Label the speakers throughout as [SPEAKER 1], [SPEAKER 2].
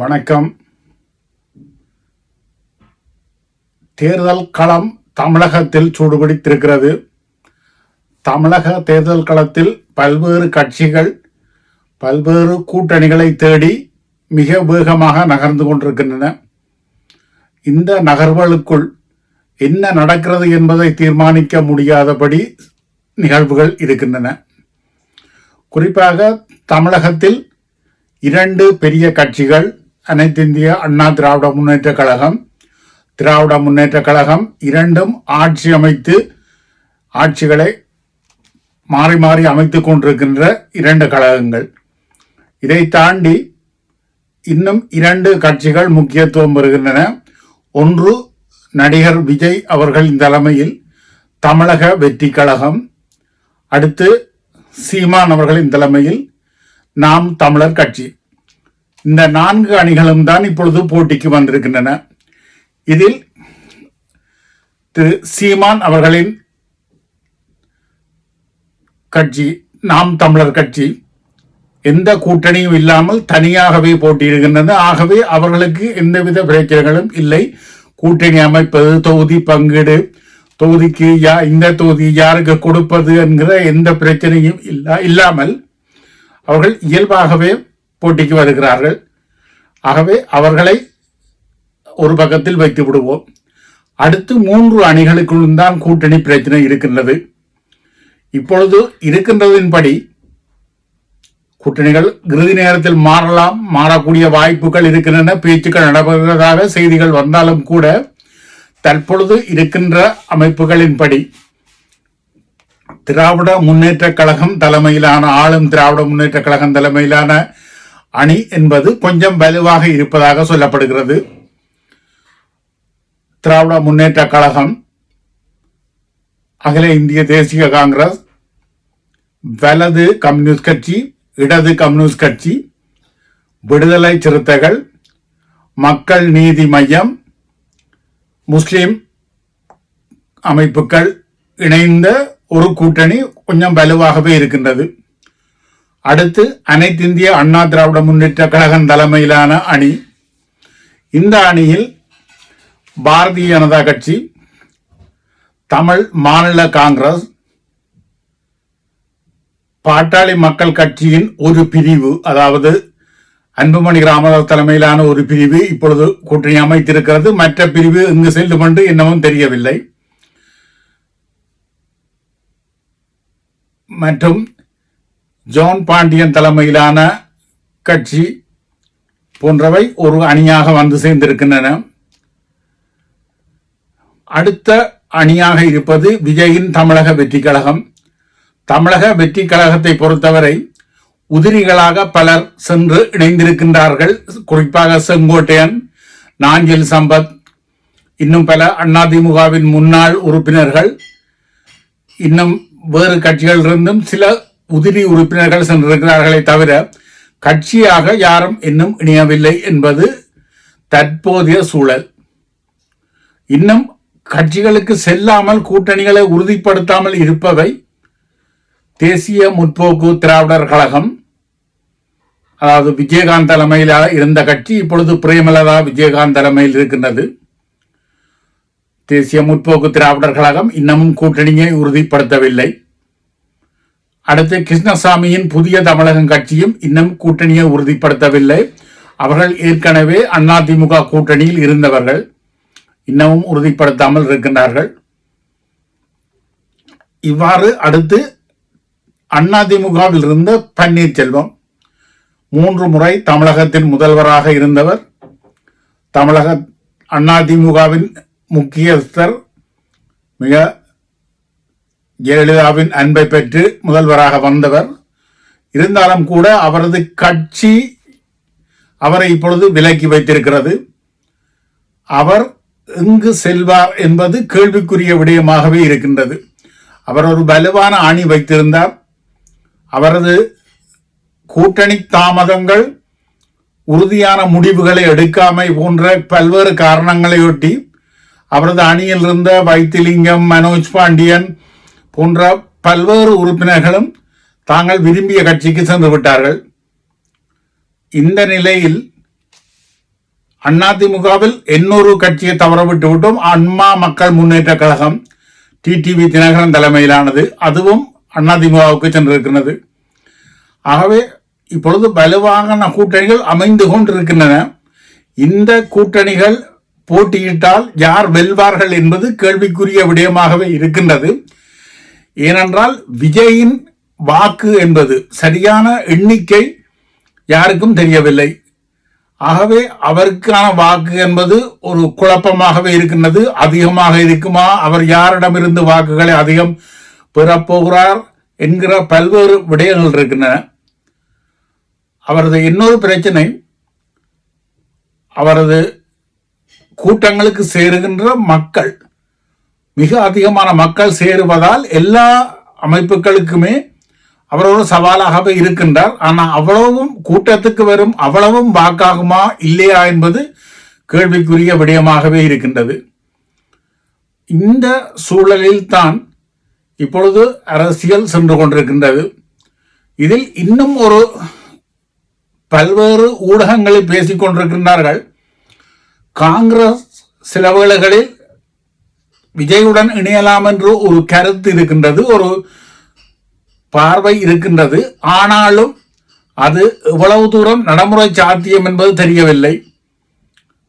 [SPEAKER 1] வணக்கம். தேர்தல் களம் தமிழகத்தில் சூடுபிடித்திருக்கிறது. தமிழக தேர்தல் களத்தில் பல்வேறு கட்சிகள் பல்வேறு கூட்டணிகளை தேடி மிக வேகமாக நகர்ந்து கொண்டிருக்கின்றன. இந்த நகர்வுகளுக்குள் என்ன நடக்கிறது என்பதை தீர்மானிக்க முடியாதபடி நிகழ்வுகள் இருக்கின்றன. குறிப்பாக தமிழகத்தில் இரண்டு பெரிய கட்சிகள் அனைத்திந்திய அண்ணா திராவிட முன்னேற்ற கழகம் திராவிட முன்னேற்ற கழகம் இரண்டும் ஆட்சி அமைத்து ஆட்சிகளை மாறி மாறி அமைத்து கொண்டிருக்கின்ற இரண்டு கழகங்கள். இதை தாண்டி இன்னும் இரண்டு கட்சிகள் முக்கியத்துவம் பெறுகின்றன. ஒன்று நடிகர் விஜய் அவர்களின் தலைமையில் தமிழக வெற்றி கழகம் அடுத்து சீமான் அவர்களின் தலைமையில் நாம் தமிழர் கட்சி. இந்த நான்கு அணிகளும் தான் இப்பொழுது போட்டிக்கு வந்திருக்கின்றன. இதில் திரு சீமான் அவர்களின் கட்சி நாம் தமிழர் கட்சி எந்த கூட்டணியும் இல்லாமல் தனியாகவே போட்டியிடுகின்றது. ஆகவே அவர்களுக்கு எந்தவித பிரச்சனைகளும் இல்லை. கூட்டணி அமைப்பது தொகுதி பங்கீடு தொகுதிக்கு யா இந்த தொகுதி யாருக்கு கொடுப்பது என்கிற எந்த பிரச்சனையும் இல்லா இல்லாமல் அவர்கள் இயல்பாகவே போட்டிக்கு வருகிறார்கள். ஆகவே அவர்களை ஒரு பக்கத்தில் வைத்து விடுவோம். அடுத்து மூன்று அணிகளுக்குள்ளும் தான் கூட்டணி பிரச்சனை இருக்கின்றது. இப்பொழுது இருக்கின்றதின்படி கூட்டணிகள் இறுதி நேரத்தில் மாறலாம் மாறக்கூடிய வாய்ப்புகள் இருக்கின்றன பேச்சுக்கள் நடைபெறுவதாக செய்திகள் வந்தாலும் கூட தற்பொழுது இருக்கின்ற அமைப்புகளின்படி திராவிட முன்னேற்ற கழகம் தலைமையிலான ஆளும் திராவிட முன்னேற்ற கழகம் தலைமையிலான அணி என்பது கொஞ்சம் வலுவாக இருப்பதாக சொல்லப்படுகிறது. திராவிட முன்னேற்ற கழகம் அகில இந்திய தேசிய காங்கிரஸ் வலது கம்யூனிஸ்ட் கட்சி இடது கம்யூனிஸ்ட் கட்சி விடுதலை சிறுத்தைகள் மக்கள் நீதி மையம் முஸ்லிம் அமைப்புகள் இணைந்த ஒரு கூட்டணி கொஞ்சம் வலுவாகவே இருக்கின்றது. அடுத்து அனைத்திந்திய அண்ணா திராவிட முன்னேற்ற கழகம் தலைமையிலான அணி. இந்த அணியில் பாரதிய ஜனதா கட்சி தமிழ் மாநில காங்கிரஸ் பாட்டாளி மக்கள் கட்சியின் ஒரு பிரிவு அதாவது அன்புமணி ராமதாஸ் தலைமையிலான ஒரு பிரிவு இப்பொழுது கூட்டணி அமைத்திருக்கிறது. மற்ற பிரிவு இங்கு செல்லும் என்று இன்னமும் தெரியவில்லை. மற்றும் ஜான் பாண்டியன் தலைமையிலான கட்சி போன்றவை ஒரு அணியாக வந்து சேர்ந்திருக்கின்றன. அடுத்த அணியாக இருப்பது விஜயின் தமிழக வெற்றி கழகம். தமிழக வெற்றி கழகத்தை பொறுத்தவரை உதிரிகளாக பலர் சென்று இணைந்திருக்கின்றார்கள். குறிப்பாக செங்கோட்டையன் நாஞ்சில் சம்பத் இன்னும் பல அதிமுகவின் முன்னாள் உறுப்பினர்கள் இன்னும் வேறு கட்சிகளிலிருந்தும் சில உதிரி உறுப்பினர்கள் சென்றிருக்கிறார்களே தவிர கட்சியாக யாரும் இன்னும் இணையவில்லை என்பது தற்போதைய சூழல். இன்னும் கட்சிகளுக்கு செல்லாமல் கூட்டணிகளை உறுதிப்படுத்தாமல் இருப்பவை தேசிய முற்போக்கு திராவிடர் கழகம் அதாவது விஜயகாந்த் தலைமையில் இருந்த கட்சி இப்பொழுது பிரேமலதா விஜயகாந்த் தலைமையில் இருக்கின்றது. தேசிய முற்போக்கு திராவிடர் கழகம் இன்னமும் கூட்டணியை உறுதிப்படுத்தவில்லை. அடுத்து கிருஷ்ணசாமியின் புதிய தமிழகம் கட்சியும் இன்னும் கூட்டணியை உறுதிப்படுத்தவில்லை. அவர்கள் ஏற்கனவே அதிமுக கூட்டணியில் இருந்தவர்கள் இன்னமும் உறுதிப்படுத்தாமல் இருக்கின்றார்கள். இவ்வாறு அடுத்து அதிமுகவில் இருந்த பன்னீர்செல்வம் மூன்று முறை தமிழகத்தின் முதல்வராக இருந்தவர். தமிழக அதிமுகவின் முக்கியஸ்தர் மிக ஜெயலலிதாவின் அன்பை பெற்று முதல்வராக வந்தவர். இருந்தாலும் கூட அவரது கட்சி அவரை இப்பொழுது விலக்கி வைத்திருக்கிறது. அவர் எங்கு செல்வார் என்பது கேள்விக்குரிய விடயமாகவே இருக்கின்றது. அவர் ஒரு வலுவான அணி வைத்திருந்தார். அவரது கூட்டணி தாமதங்கள் உறுதியான முடிவுகளை எடுக்காமை போன்ற பல்வேறு காரணங்களையொட்டி அவரது அணியில் இருந்த வைத்திலிங்கம் மனோஜ் பாண்டியன் போன்ற பல்வேறு உறுப்பினர்களும் தாங்கள் விரும்பிய கட்சிக்கு சென்று விட்டார்கள். இந்த நிலையில் அதிமுகவில் இன்னொரு கட்சியை தவற விட்டுவிட்டோம் அன்மா மக்கள் முன்னேற்ற கழகம் டிடிவி தினகரன் தலைமையிலானது. அதுவும் அதிமுகவுக்கு சென்றிருக்கிறது. ஆகவே இப்பொழுது வலுவான கூட்டணிகள் அமைந்து கொண்டிருக்கின்றன. இந்த கூட்டணிகள் போட்டியிட்டால் யார் வெல்வார்கள் என்பது கேள்விக்குரிய விடயமாகவே இருக்கின்றது. ஏனென்றால் விஜயின் வாக்கு என்பது சரியான எண்ணிக்கை யாருக்கும் தெரியவில்லை. ஆகவே அவருக்கான வாக்கு என்பது ஒரு குழப்பமாகவே இருக்கின்றது. அதிகமாக இருக்குமா? அவர் யாரிடமிருந்து வாக்குகளை அதிகம் பெறப்போகிறார் என்கிற பல்வேறு விடயங்கள் இருக்கின்றன. அவரது இன்னொரு பிரச்சனை அவரது கூட்டங்களுக்கு சேருகின்ற மக்கள் மிக அதிகமான மக்கள் சேருவதால் எல்லா அமைப்புகளுக்குமே அவர் ஒரு சவாலாகவே இருக்கின்றார். ஆனால் அவ்வளவும் கூட்டத்துக்கு வரும் அவ்வளவும் வாக்காகுமா இல்லையா என்பது கேள்விக்குரிய விடயமாகவே இருக்கின்றது. இந்த சூழலில் தான் இப்பொழுது அரசியல் சென்று கொண்டிருக்கின்றது. இதில் இன்னும் ஒரு பல்வேறு ஊடகங்களில் பேசிக்கொண்டிருக்கின்றார்கள் காங்கிரஸ் சில வேளைகளில் விஜயுடன் இணையலாம் என்று ஒரு கருத்து இருக்கின்றது ஒரு பார்வை இருக்கின்றது. ஆனாலும் அது எவ்வளவு தூரம் நடைமுறை சாத்தியம் என்பது தெரியவில்லை.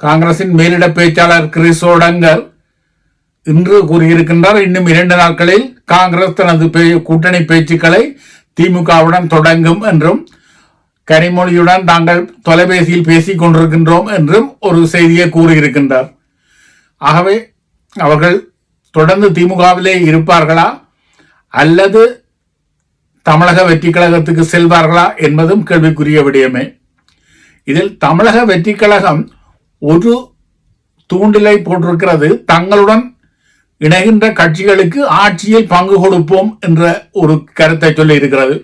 [SPEAKER 1] காங்கிரசின் மேலிட பேச்சாளர் கிறிசோடங்கர் இன்று கூறியிருக்கின்றார் இன்னும் இரண்டு நாட்களில் காங்கிரஸ் தனது கூட்டணி பேச்சுக்களை திமுகவுடன் தொடங்கும் என்றும் கனிமொழியுடன் தாங்கள் தொலைபேசியில் பேசிக் கொண்டிருக்கின்றோம் என்றும் ஒரு செய்தியை கூறியிருக்கின்றார். ஆகவே அவர்கள் தொடர்ந்து திமுகவிலே இருப்பார்களா? அல்லது தமிழக வெற்றி கழகத்துக்கு செல்வார்களா என்பதும் கேள்விக்குரிய விடயமே. இதில் தமிழக வெற்றி கழகம் ஒரு தூண்டிலை போட்டிருக்கிறது. தங்களுடன் இணைகின்ற கட்சிகளுக்கு ஆட்சியில் பங்கு கொடுப்போம் என்ற ஒரு கருத்தை சொல்லி இருக்கிறது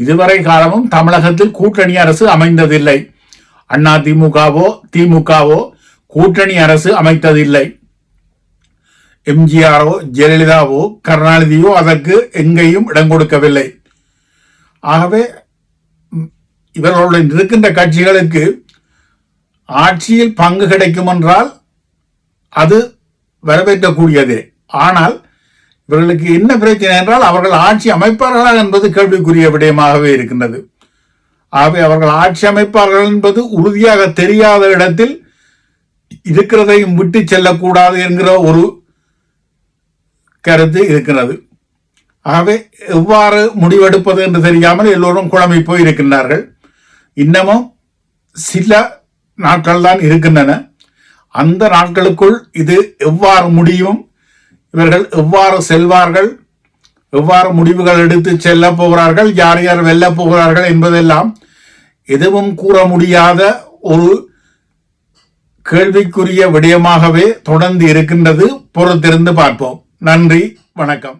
[SPEAKER 1] இதுவரை காலமும் தமிழகத்தில் கூட்டணி அரசு அமைந்ததில்லை. அண்ணா திமுகவோ திமுகவோ கூட்டணி அரசு அமைத்ததில்லை. எம்ஜிஆரோ ஜெயலலிதாவோ கருணாநிதியோ அதற்கு எங்கேயும் இடம் கொடுக்கவில்லை. ஆகவே இவர்களுடன் இருக்கின்ற கட்சிகளுக்கு ஆட்சியில் பங்கு கிடைக்கும் என்றால் அது வரவேற்கக்கூடியதே. ஆனால் இவர்களுக்கு என்ன பிரச்சனை என்றால் அவர்கள் ஆட்சி அமைப்பார்களா என்பது கேள்விக்குரிய விடயமாகவே இருக்கின்றது. ஆகவே அவர்கள் ஆட்சி அமைப்பார்கள் என்பது உறுதியாக தெரியாத இடத்தில் இருக்கிறதையும் விட்டு செல்லக்கூடாது என்கிற ஒரு கருத்து இருக்கிறது. ஆகவே எவ்வாறு முடிவெடுப்பது என்று தெரியாமல் எல்லோரும் குழம்பி போய் இருக்கின்றார்கள் இன்னமும் சில நாட்கள் தான் இருக்கின்றன. அந்த நாட்களுக்குள் இது எவ்வாறு முடியும்? இவர்கள் எவ்வாறு செல்வார்கள்? எவ்வாறு முடிவுகள் எடுத்து செல்ல போகிறார்கள்? யார் யார் வெல்ல போகிறார்கள் என்பதெல்லாம் எதுவும் கூற முடியாத ஒரு கேள்விக்குரிய விடயமாகவே தொடர்ந்து இருக்கின்றது. பொறுத்திருந்து பார்ப்போம். நன்றி வணக்கம்.